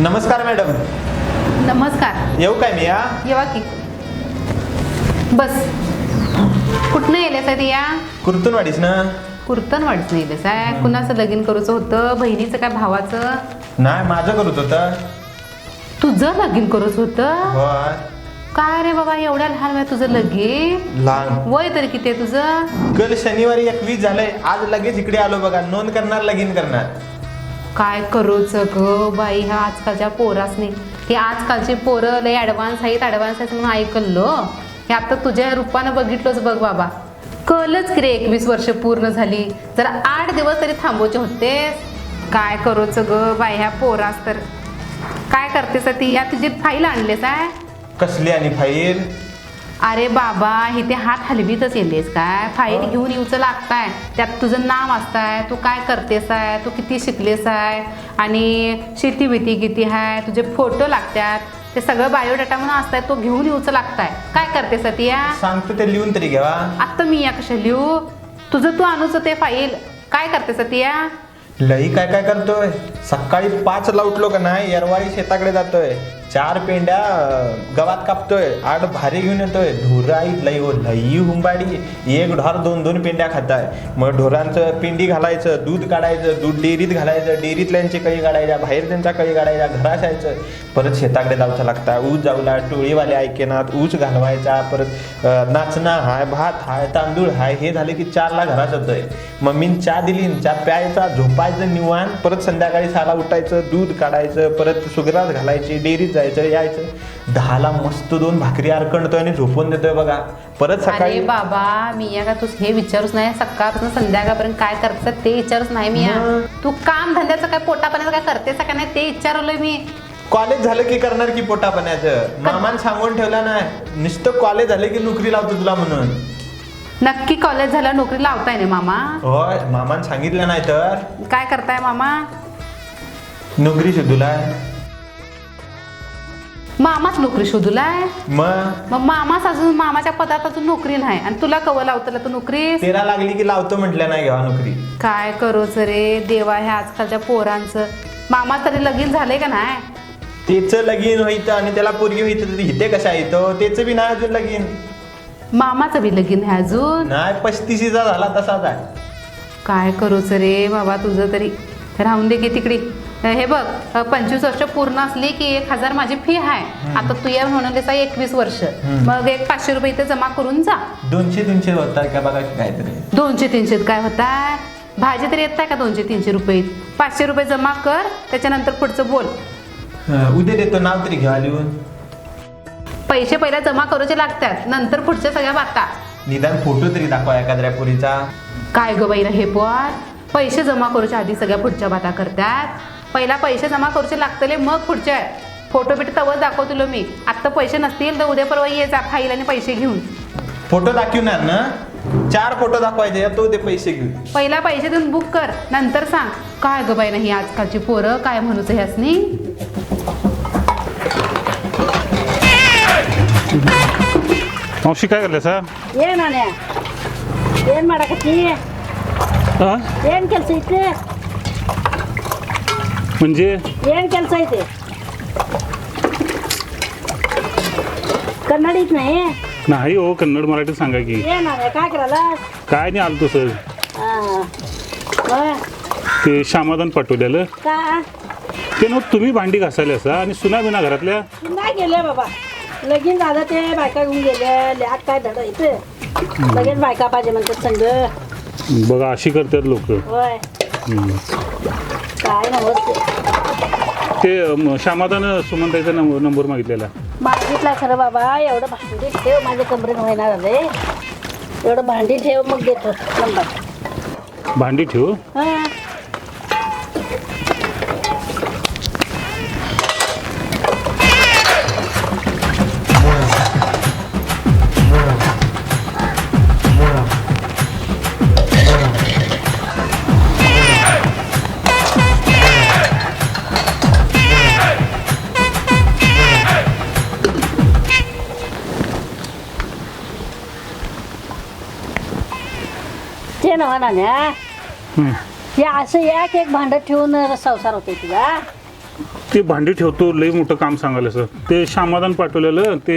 नमस्कार मॅडम. नमस्कार. येऊ काय मी या येवा की. बस. कुठनं येलेस आहे या कुर्तुनवाडीस ना? कुर्तन वाढच नाही आहे. कुणाचं लगीन करूचं होतं? बहिणीचं काय भावाचं? नाही माझं करत होतं. तुझं लगीन करूच होतं? होय. काय रे बाबा एवढ्या लहान वयात तुझं लगीन? लहान. वय तरी किती आहे तुझं? कल शनिवारी एकवीस झालंय. आज लगेच इकडे आलो बघा. नोंद करणार लगीन करणार. काय करूचं ग बाई ह्या आजकालच्या पोरासनी? हे आजकालची पोरं लय ॲडव्हान्स आहेत ॲडव्हान्स आहेत म्हणून ऐकलं हे आता तुझ्या रूपानं बघितलंच बघ बाबा. कळलंच की रे एकवीस वर्ष पूर्ण झाली. जर आठ दिवस तरी थांबवायचे होतेस. काय करूचं ग बाई ह्या पोरास तर. काय करतेस ती? या तुझी फाईल आणलीस आहे कसली आणि फाईल? अरे बाबा इथे हात हलवीतच येलेस काय? फाईल घेऊन येऊचं लागताय. त्यात तुझं नाव असताय तू काय करतेस आहे तू किती शिकलेस आहे आणि शेती बिती किती आहे तुझे फोटो लागतात. ते सगळं बायोडाटा म्हणून असताय तो घेऊन येऊचं लागताय. काय करतेस ती या सांगतो ते लिहून तरी घ्यावा आत्ता मी या कशा लिहू? तुझं तू आणूच ते फाईल. काय करतेस ती या लई काय काय करतोय? सकाळी पाच ला उठलो का नाही येरवाळी शेताकडे जातोय. चार पेंड्या गवात कापतोय आठ भारी घेऊन येतोय. ढोराई लई हो लई हुंबाडी. एक ढोर दोन दोन पेंड्या खाताय. मग ढोरांचं पिंडी घालायचं दूध काढायचं दूध डेअरीत घालायचं डेअरीतल्यांची कळी काढायच्या बाहेर त्यांच्या कळी काढायच्या घराशायचं परत शेताकडे जाऊचं लागता. ऊस जाऊला टोळीवाले ऐकेनात ऊस घालवायचा परत नाचणं हाय भात हाय तांदूळ हाय हे झाले की चारला घरात होतोय मम्मीन चहा दिली चहा प्यायचा झोपायचं निवान परत संध्याकाळी साला उठायचं दूध काढायचं परत सुगरात घालायची डेअरीत जायचं यायचं. दहाला मस्त दोन भाकरी अर्कणतोय आणि झोपून देतोय बघा. परत अरे सकाळी बाबा मी या का तू हे विचारूच नाही. सकाळपासून संध्याकाळपर्यंत काय करतेस ते विचारूच नाही मी या? तू काम धंद्याचं काय पोटापाण्याचं काय करतेस का नाही ते विचारलोय मी. कॉलेज झालं की करणार की पोटापण्याचं? मामान सांगून ठेवलं नाही. नुसतं कॉलेज झालं की नोकरी लावतो तुला म्हणून. नक्की कॉलेज झालं नोकरी लावताय ना मामा? होय मामान सांगितलं नाही तर काय करताय मामा? नोकरी शोधूला मामाच नोकरी शोधूलाय मग? मग मामाच अजून मामाच्या पदात अजून नोकरी नाही. आणि तुला कवं लावतला तू नोकरी तेरा लागली की लावतो म्हटलं नाही घ्यावा नोकरी. काय करूच रे देवा ह्या आजकालच्या पोरांचं. मामा तरी लगीन झालंय का नाही? तेच लगीन व्हायचं आणि त्याला पोरगी व्हायचं तर इथे कशा येतो? तेच बी नाही अजून लगीन. मामाचं बी लगीन आहे अजून? नाही पस्तीसीचा झाला तसाच आहे. काय करूच रे बाबा तुझं तरी. राहून दे की तिकडे. हे बघ पंचवीस वर्ष पूर्ण असली की एक हजार माझी फी आहे आता तू या म्हणालीस एकवीस वर्ष. मग एक पाचशे रुपये इथे जमा करून जा. दोनशे दोनशे होतात का बघा काहीतरी? दोनशे तीनशे काय होताय भाजी तरी येत का दोनशे तीनशे रुपये? पाचशे रुपये जमा कर त्याच्यानंतर पुढचं बोल. उद्या देतो नाव तरी घ्या लिहून पैसे पहिला जमा करूचे लागतात नंतर पुढच्या सगळ्या बाता निदान फोटो तरी दाखवा एखाद्या पोरीचा. काय ग बाईला हे पण पैसे जमा करूच्या आधी सगळ्या पुढच्या बाता करतात. पहिला पैसे जमा करूचे लागतले मग पुढच्या फोटो बिटो तवच दाखवतो मी आत्ता पैसे नसतील तर उद्या परवा ये जा फाईल आणि पैसे घेऊन फोटो दाखवणार ना चार फोटो दाखवायचे तो ते पैसे घेऊन पहिला पैसे देऊन बुक कर नंतर सांग काय ग बाई नाही आजकालची पोरं काय म्हणूच ह्यासनी मावशी काय करले सा ಏನ್ ನಾನೇ ಏನ್ ಮಾಡಕತ್ತಿ हा? ಏನ್ ಕೆಲ್ಸ ಐತಿ म्हणजे ಏನ್ ಕೆಲ್ಸ ಐತಿ कन्नड येत नाही नाही हो कन्नड मराठी सांगा की ಏನ್ ನಾನೇ ಕಾಕಿರಲ್ಲ काय नाही आलतो सर ते श्यामादान पाठवलेलं का ते ना तुम्ही भांडी घासायला असा आणि सुना बिना घरातल्या नाही गेले बाबा लगीन झालं ते बायका घेऊन गेले ल्यात काय धड इथे लगेच बायका पाहिजे म्हणतात संग बघा अशी करतात लोक होय काय नव्हते ते? श्यामादान सुमनताईचा नंबर मागितलेला. मागितला खरं बाबा एवढं भांडी ठेव माझ्या कमरेत होईना झाले एवढं भांडी ठेव मग देतो. नंबर. भांडी ठेव? हा. ते नव्हा नाण्या हं. असं एक एक भांडत ठेवून संसार होते तुझा ते भांडी ठेवतो लई मोठं काम सांगायला सर. ते श्यामादान पाठवलेलं ते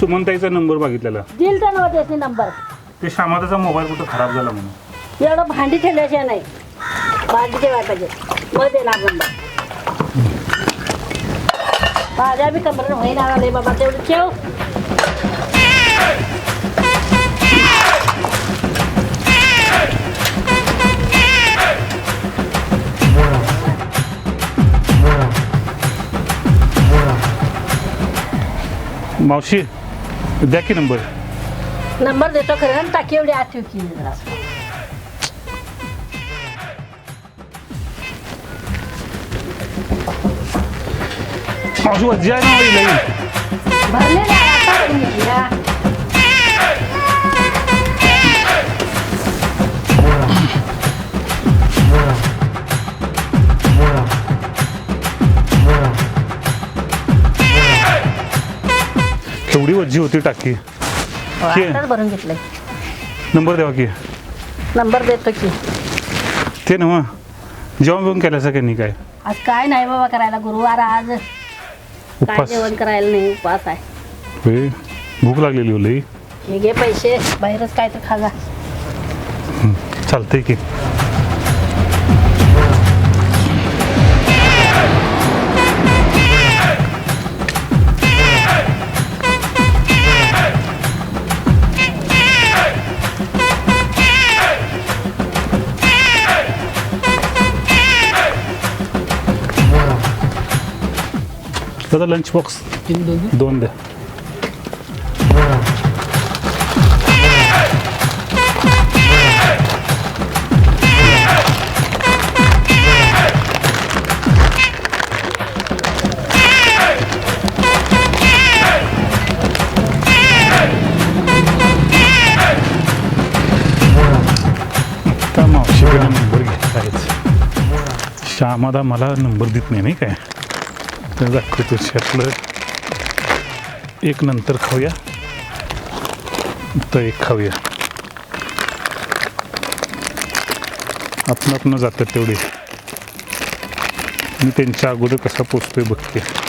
सुमनताईचा नंबर बघितलेला. दिल तर नव्हते त्याचे नंबर. ते श्यामादाचा मोबाईल कुठं खराब झाला म्हणून. एवढं भांडी ठेवल्याशिवाय नाही. भांडी ठेवायला पाहिजे. मग देणार नंबर माझ्या बी कमरेनं होईना आले बाबा तेवढं ठेव. मावशी द्या की नंबर. नंबर देतो खरं टाकी एवढी आत ठेव की जरा. मावशी वज्जी आहे ना भरलेले आहे, आता भरून घेतली, वज्जी होती टाकी. हो? आताच भरून घेतलंय. नंबर द्यावा की. नंबर देतो की. ते नव्हा. जेवण बिवण केल्याचं की नाही काय? आज काय नाही बाबा करायला गुरुवार आज. काय उपवास जेवण करायला नाही उपवास आहे. होय. भूक लागलेली हो लई. हे घे पैसे बाहेरच काय तर खाजा चालतंय की. दादा लंच बॉक्स दोन द्या नंबर घेतला श्यामादा मला नंबर देत नाही नाही काय? तर दाखवतो त्यातलं एक नंतर खाऊया. तर एक खाऊया. आपण आपण जातात तेवढे. मी त्यांच्या अगोदर कसा पोचतोय बघते.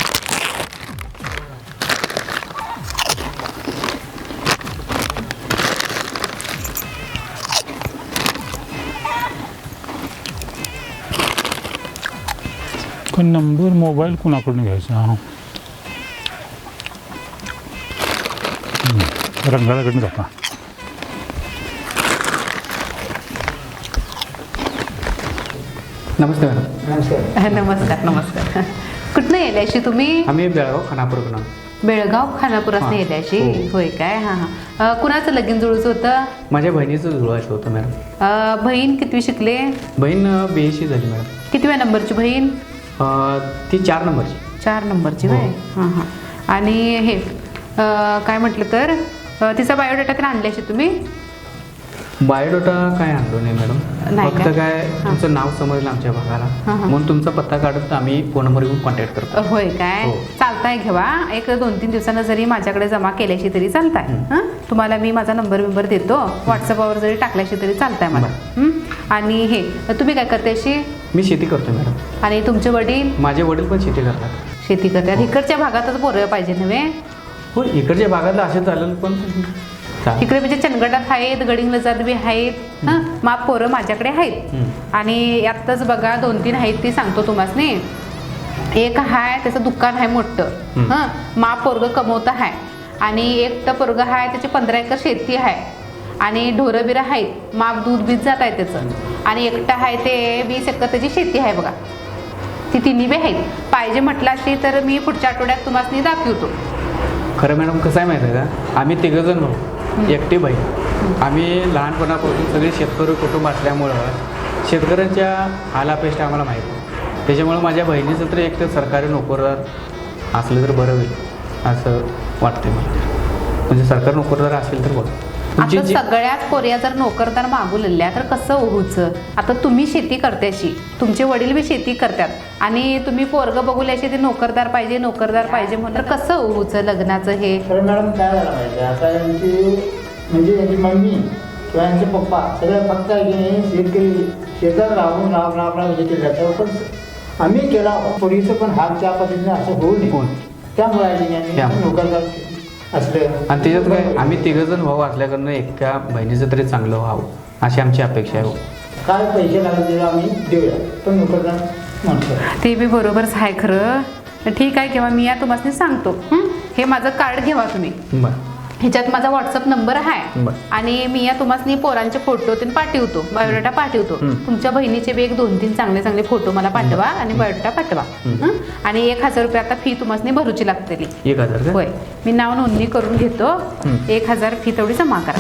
पण नंबर मोबाईल कुणाकडून घ्यायचा? हा. हम्म, रंगाळाकडून जाता नमस्ते मॅडम नमस्कार. नमस्कार कुठनं येल्याशी तुम्ही? आम्ही बेळगाव खानापूरकडून. बेळगाव खानापुरात हां. येल्याशी हो. होय काय? हां हां. कुणाचं लगीन जुळूचं होतं? माझ्या बहिणीचं जुळवायचं होतं मॅडम. अं, बहीण कितवी शिकले? बहीण बी एस सी झाली मॅडम. कितव्या नंबरची बहीण? ती चार नंबरची. चार नंबरची हो. वय हां हां. आणि हे अं, काय म्हटलं तर अं, तिचा बायोडेटा तर आणल्याशी तुम्ही? बायोडाटा काय आणलो नाही मॅडम. नाही फक्त का? काय तुमचं नाव समजलं आमच्या भागाला. हां, हां. म्हणून तुमचा पत्ता काढत आम्ही फोन नंबर घेऊन कॉन्टॅक्ट करतो. होय काय? हो. चालताय घेवा. एक दोन तीन दिवसानं जरी माझ्याकडे जमा केल्याशी तरी चालताय. हं? तुम्हाला मी माझा नंबर बिंबर देतो. व्हॉट्सअपवर जरी टाकल्याशी तरी चालताय मला. हं? आणि हे तुम्ही काय करते अशी? मी शेती करतो मॅडम. आणि तुमचे वडील? माझे वडील पण शेती करतात. शेती करतात. इकडच्या भागातच पोरं पाहिजे नव्हे? हो इकडच्या भागात असे चालेल पण चालेल. इकडे म्हणजे चंदगडात आहेत गडिंग लजात बी आहेत हं? माप पोरं माझ्याकडे आहेत. हं. आणि यातच बघा दोन तीन आहेत ती सांगतो तुम्हाला एक हाय त्याचं दुकान आहे मोठं. हं. हं? माप पोरग कमवतं आहे आणि एकटं पोरग आहे त्याची पंधरा एकर शेती आहे आणि ढोरं बिरं आहेत माप दूध बीज जात आहे त्याचं. आणि एकटं आहे ते वीस एकर त्याची शेती आहे बघा. ती तिन्ही बी आहेत. पाहिजे म्हटलं असली तर मी पुढच्या आठवड्यात तुम्हाला दाखवतो. खरं मॅडम कसं आहे माहिती आहे का? आम्ही तिघंजण भाऊ एकटे बहीण आम्ही लहानपणापासून सगळे शेतकरी कुटुंब असल्यामुळं शेतकऱ्यांच्या हालापेष्ट आम्हाला माहीत. त्याच्यामुळं माझ्या बहिणीचं तर एक तर सरकारी नोकरदार असलं तर बरं होईल असं वाटते मला. म्हणजे सरकारी नोकरदार असेल तर बरं. आता सगळ्याच पोऱ्या जर नोकरदार मागू लागल्या तर कसं होऊचं? आता तुम्ही शेती करत्याशी तुमचे वडील बी शेती करतात आणि तुम्ही पोरग बघूल्याशी ते नोकरदार पाहिजे नोकरदार पाहिजे म्हणलं तर कसं होऊचं लग्नाचं हे? मॅडम काय झालं आहे आता यांची म्हणजे यांची मम्मी किंवा यांचे पप्पा सगळे फक्त शेतकरी शेतात राहून राम राम राम हे केलं जातं पण आम्ही केला पूर्वीचं पण हात त्या पद्धतीने असं होऊ नये. त्या- आम्ही नोकरदार असले. आणि त्याच्यात काय आम्ही तिघजण भाऊ असल्याकडनं एका बहिणीचं तरी चांगलं व्हावं अशी आमची अपेक्षा आहे हो. काय पैसे लागले आम्ही देऊया. पण नोकरदार म्हणतो. ते बी बरोबरच आहे खरं. ठीक आहे किंवा मी या तुम्हाला सांगतो. हं? हे माझं कार्ड घेवा तुम्ही. बरं. ह्याच्यात माझा व्हॉट्सअप नंबर आहे. बरं. आणि मी या तुम्हाला पोरांचे फोटो ते पाठवतो बायोडाटा पाठवतो. तुमच्या बहिणीचे बी एक दोन तीन चांगले चांगले फोटो मला पाठवा आणि बायोडाटा पाठवा. हं? आणि एक हजार रुपये आता फी तुम्हाला भरूची लागतेली. एक हजार का? होय. मी नाव नोंदणी करून घेतो. एक हजार फी तेवढी जमा करा.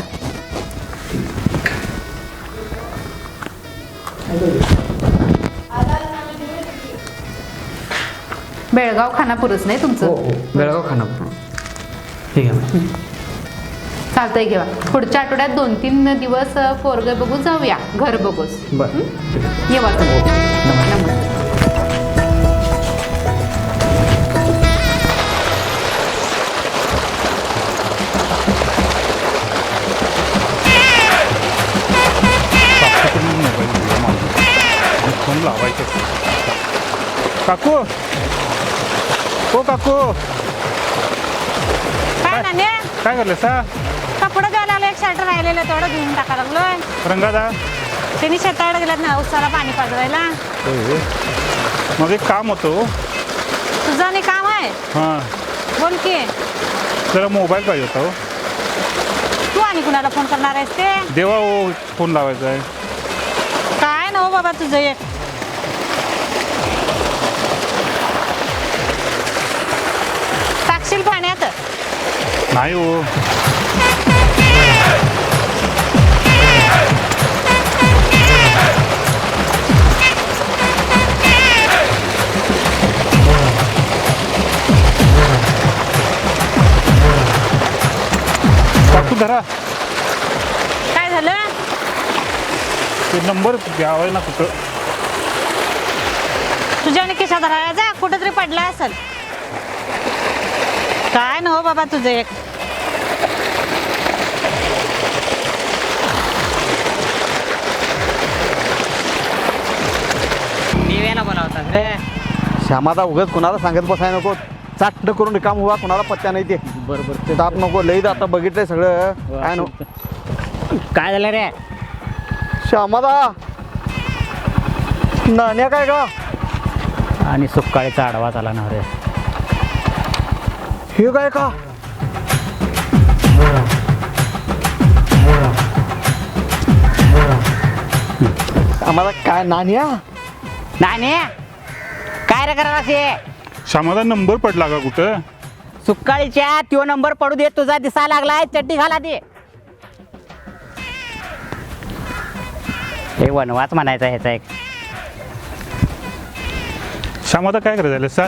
बेळगाव खानापूरच नाही तुमचं? बेळगाव खानापूर. ठीक आहे. चालतंय घेवा. पुढच्या आठवड्यात दोन तीन दिवस पोरग बघू जाऊया. घर बघूच. बरं. ठीक आहे. येवा तुम्ही लावायचे काकू. हो काकू. काय काय करले सा कपडे द्यायला आलं एक शर्ट राहिलेलं तेवढं घेऊन टाका लागलोय. रंगादा. त्यांनी शेताकडे गेल्यात ना उसाला पाणी पाजवायला. माझं एक काम होतं तुझं आणि काम आहे? हां. बोल की. जरा मोबाईल पाहिजे होता हो. तू आणि कुणाला फोन करणार आहेस ते? देवा हो फोन लावायचा आहे. काय ना हो बाबा तुझं एक टाकशील पाण्यात? नाही हो. काकू धरा. काय झालं? ते नंबर घ्यावा ना कुठं. तुझ्या आणि राहायचा कुठं तरी पडला असेल. काय ना हो बाबा तुझं एक. श्यामाचा उगत कुणाला सांगत बसाय नको. चाटणं करून रिकाम हुवा कुणाला पत्त्या नाही ते. बरोबर ताप नको लई आता बघितलंय सगळं. काय काय झालं रे? श्यामादा! नाण्या काय का आणि सुकाळीचा आडवा झाला ना रे. हे काय का? आम्हाला काय नाण्या? नाणे काय रे करा असे श्यामाचा नंबर पडला का कुठं? सुकाळीच्या त्यो नंबर पडू दे तुझा दिसा लागलाय चड्डी घाला दे. हे वनवाच म्हणायचा ह्याचा एक. श्यामादा काय करायचं सा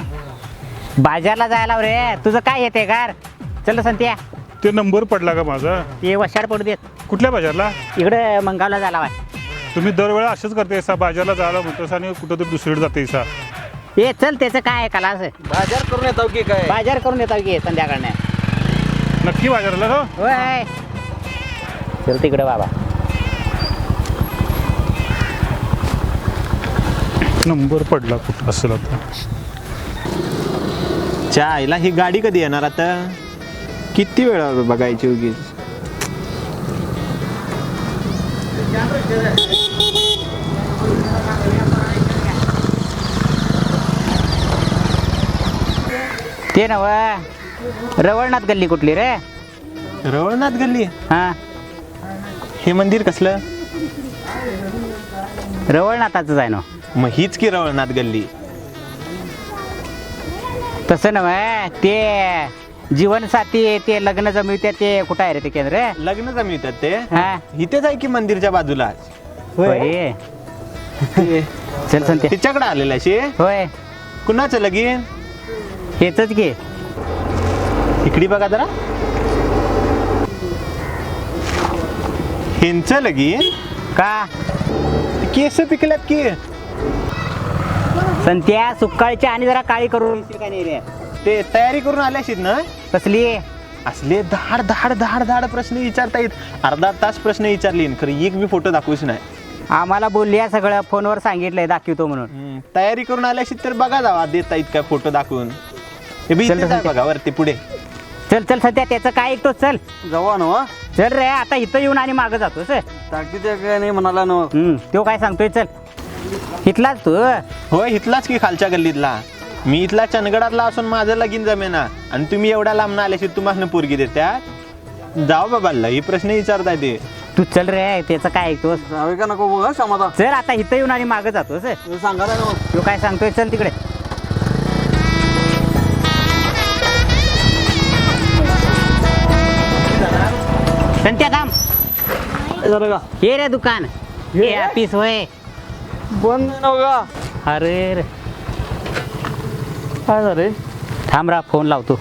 बाजारला जायला रे तुझं काय येते कार चल संत्या. ते नंबर पडला का माझा? ते वशाड पडू देत. कुठल्या बाजारला? इकडे मंगावला झाला वाय तुम्ही दरवेळा असंच करते सा बाजारला जायला म्हणतोस आणि कुठं तरी दुसरीकडे जाते सा. ए चल त्याचं काय आहे कलास बाजार करून येतो की काय? बाजार करून येतो की संध्याकाळनं. नक्की बाजारला हो? होय चल तिकडे बाबा. नंबर पडला कुठं असेल आता? च्या आईला ही गाडी कधी येणार आता? किती वेळा बघायची उगीच? ते नव रवळनाथ गल्ली कुठली रे रवळनाथ गल्ली हा हे मंदिर कसलं रवळनाथाचंच आहे ना मग हीच की रवळनाथ गल्ली तसं नव ते जीवनसाथी ते लग्न जमविते ते कुठं आहे रे ते केंद्र लग्न जमितात ते हा इथेच आहे की मंदिरच्या बाजूला होय चल संते तिच्याकडे आलेला शे होय कुणाचं लगीन हेच की. इकडे बघा जरा. ह्यांचं लगीन का? केस पिकल्यात की. संत्या सुकाळीच्या आणि जरा काळी करून. ते तयारी करून आल्या अशीत ना? कसली? असले धाड धाड धाड धाड प्रश्न विचारता येत अर्धा तास प्रश्न विचारली खरं एक बी फोटो दाखवूच नाही. आम्हाला बोलली आहे सगळं फोनवर सांगितलंय दाखवतो म्हणून. तयारी करून आल्याशी तर बघा जावा देता येत काय फोटो दाखवून. हे बी चल इथेच रे, आहे बघा वरती पुढे. चल चल सध्या त्याचं काय ऐकतो चल. जावा ना चल रे आता इथं येऊन आणि मागं जातोस काय नाही म्हणाला ना. हम्म तो काय सांगतोय चल. इथलाच तू होय इथलाच की खालच्या गल्लीतला. मी इथला चंदगडातला असून माझं लगीन जमेना. आणि तुम्ही एवढ्या लांब आल्याशी तुम्हाला पोरगी देत्यात? जाऊ बाबा लई प्रश्न विचारताय ते. तू चल रे त्याचं काय ऐकतोस जावे का नको बघ समाधा चल आता इथं येऊन आणि मागं जातोस सांगायला ना तो काय सांगतोय चल तिकडे. संत्या थांब. झालं का हे रे दुकान. हे ऑफिस होय. बंद आहे ना अरे रे. काय झाले थांब रा फोन लावतो.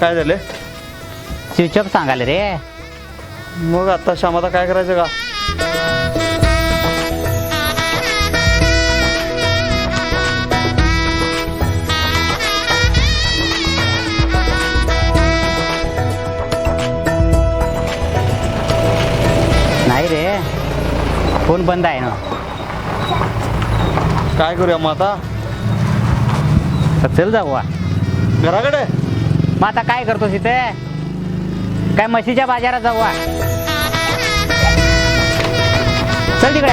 काय झाले स्विच ऑफ सांगाले रे. मग आता श्यामाता काय करायचं का? फोन बंद आहे ना. काय करूया मग आता? तर चल जाऊ घराकडे? मग आता काय करतोस इथे? काय म्हशीच्या बाजारात जाऊ आ. चल तिकडे.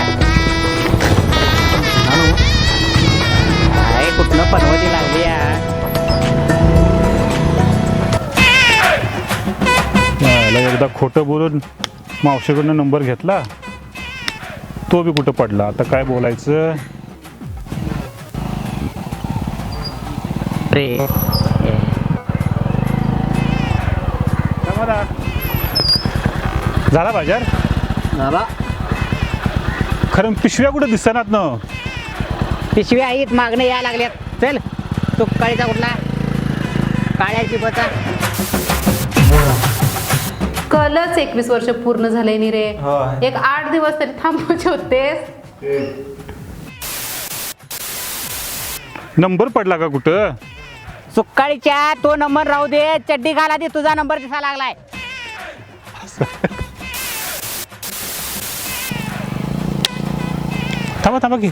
काय कुठनं पनवती लागली या याला एकदा खोटं बोलून मावशीकडनं नंबर घेतला. तो बी कुठं पडला? आता काय बोलायचं? रे झाला बाजार? झाला. खरं पिशव्या कुठं दिसनात ना? पिशवी आहेत मागणे या लागल्यात. चल तो काळीचा कुठला? काळ्याची बचा कलच एकवीस वर्ष पूर्ण झाले नी रे. होय. एक आठ दिवस तरी थांबवायचे होतेस नंबर पडला का कुठं? सुकाळीच्या तो नंबर राहू दे चड्डी घाला दे तुझा नंबर दिसा लागलाय. थांबा थांबा की.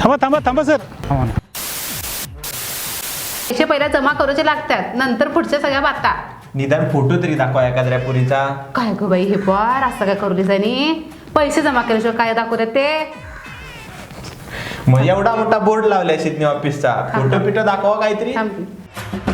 थांबा थांबा थांबा सर. थांबा ना. पैसे पहिला जमा करूचे लागतात नंतर पुढच्या सगळ्या बाता. निदान फोटो तरी दाखवा एखाद्या पुरीचा. काय गो बाई हे पार असं काय करू आणि पैसे जमा केल्याशिवाय काय दाखवतात ते? मग एवढा मोठा बोर्ड लावलाय सिडनी ऑफिसचा फोटो पिटो दाखवा काहीतरी. थांब.